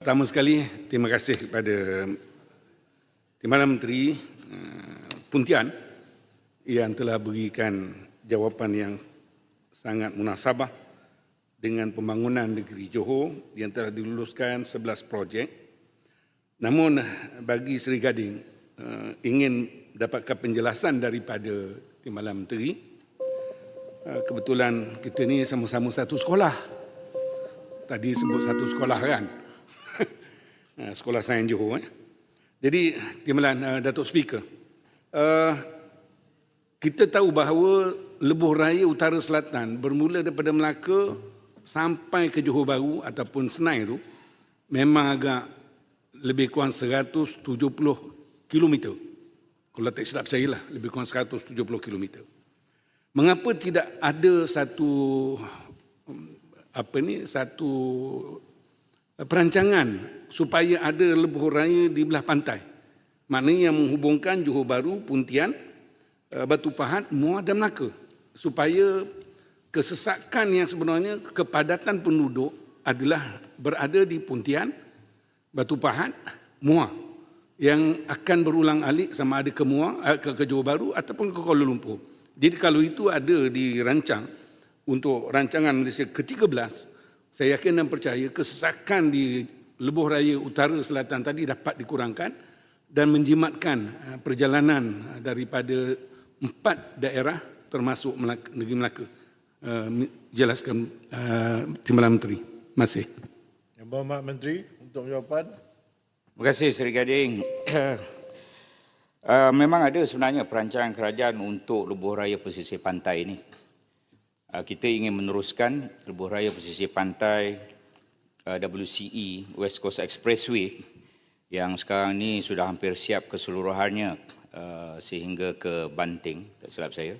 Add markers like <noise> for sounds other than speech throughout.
Pertama sekali, terima kasih kepada Timbalan Menteri eh, Puntian yang telah berikan jawapan yang sangat munasabah dengan pembangunan negeri Johor yang telah diluluskan 11 projek. Namun bagi Seri Gading eh, ingin dapatkan penjelasan daripada Timbalan Menteri eh, kebetulan kita ni sama-sama satu sekolah. Tadi sebut satu sekolah kan? Eh, Sekolah Sains Johor. Eh. Jadi, Timbalan uh, Datuk Speaker, uh, kita tahu bahawa Lebuh Raya Utara Selatan bermula daripada Melaka sampai ke Johor Bahru ataupun Senai tu memang agak lebih kurang 170 km. Kalau tak silap saya lah, lebih kurang 170 km. Mengapa tidak ada satu apa ni satu perancangan supaya ada lebuh raya di belah pantai. Maknanya yang menghubungkan Johor Bahru, Puntian, eh, Batu Pahat, Muar dan Melaka. Supaya kesesakan yang sebenarnya kepadatan penduduk adalah berada di Puntian, Batu Pahat, Muar. Yang akan berulang alik sama ada ke Muar, eh, ke, ke Johor Bahru ataupun ke Kuala Lumpur. Jadi kalau itu ada dirancang untuk rancangan Malaysia ke-13, saya yakin dan percaya kesesakan di lebuh raya utara selatan tadi dapat dikurangkan dan menjimatkan uh, perjalanan uh, daripada empat daerah termasuk Melaka, negeri Melaka. Uh, jelaskan Timbalan Menteri. Terima kasih. Yang Berhormat Menteri untuk jawapan. Terima kasih Seri Gading. <coughs> Uh, memang ada sebenarnya perancangan kerajaan untuk lebuh raya pesisir pantai ini. Uh, kita ingin meneruskan lebuh raya pesisir pantai uh, WCE West Coast Expressway yang sekarang ini sudah hampir siap keseluruhannya uh, sehingga ke Banting, tak silap saya.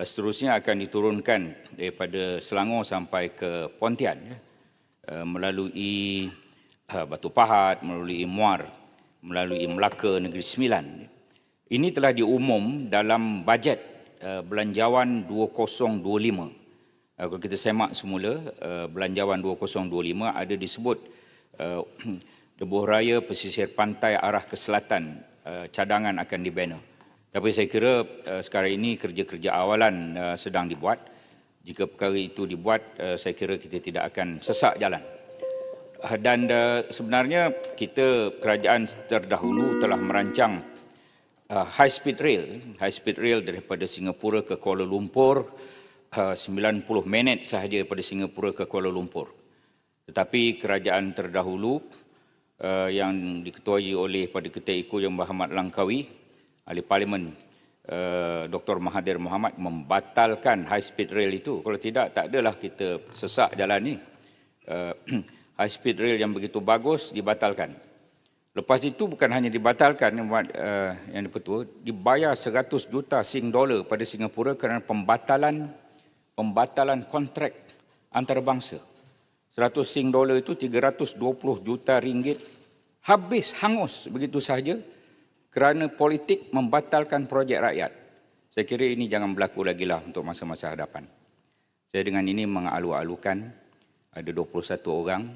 Seterusnya akan diturunkan daripada Selangor sampai ke Pontian ya, melalui Batu Pahat, melalui Muar, melalui Melaka Negeri Sembilan. Ini telah diumum dalam bajet uh, belanjawan 2025. Uh, kalau kita semak semula, uh, belanjawan 2025 ada disebut <clears throat> uh, lebuh raya pesisir pantai arah ke selatan uh, cadangan akan dibina. Tapi saya kira uh, sekarang ini kerja-kerja awalan uh, sedang dibuat. Jika perkara itu dibuat, uh, saya kira kita tidak akan sesak jalan. Uh, dan uh, sebenarnya kita kerajaan terdahulu telah merancang uh, high speed rail, high speed rail daripada Singapura ke Kuala Lumpur, uh, 90 minit sahaja daripada Singapura ke Kuala Lumpur. Tetapi kerajaan terdahulu uh, yang diketuai oleh pada ketua Iko Yang Berhormat Langkawi, ahli parlimen uh, Dr. Mahathir Mohamad membatalkan high speed rail itu. Kalau tidak, tak adalah kita sesak jalan ni. Uh, <clears throat> high speed rail yang begitu bagus dibatalkan. Lepas itu bukan hanya dibatalkan uh, yang dipetua, dibayar 100 juta sing dollar pada Singapura kerana pembatalan pembatalan kontrak antarabangsa. 100 sing dollar itu 320 juta ringgit habis hangus begitu sahaja kerana politik membatalkan projek rakyat. Saya kira ini jangan berlaku lagi lah untuk masa-masa hadapan. Saya dengan ini mengalu-alukan ada 21 orang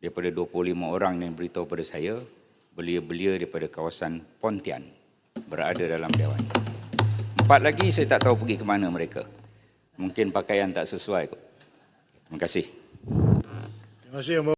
daripada 25 orang yang beritahu pada saya belia-belia daripada kawasan Pontian berada dalam dewan. Empat lagi saya tak tahu pergi ke mana mereka. Mungkin pakaian tak sesuai kot. Terima kasih. Terima kasih.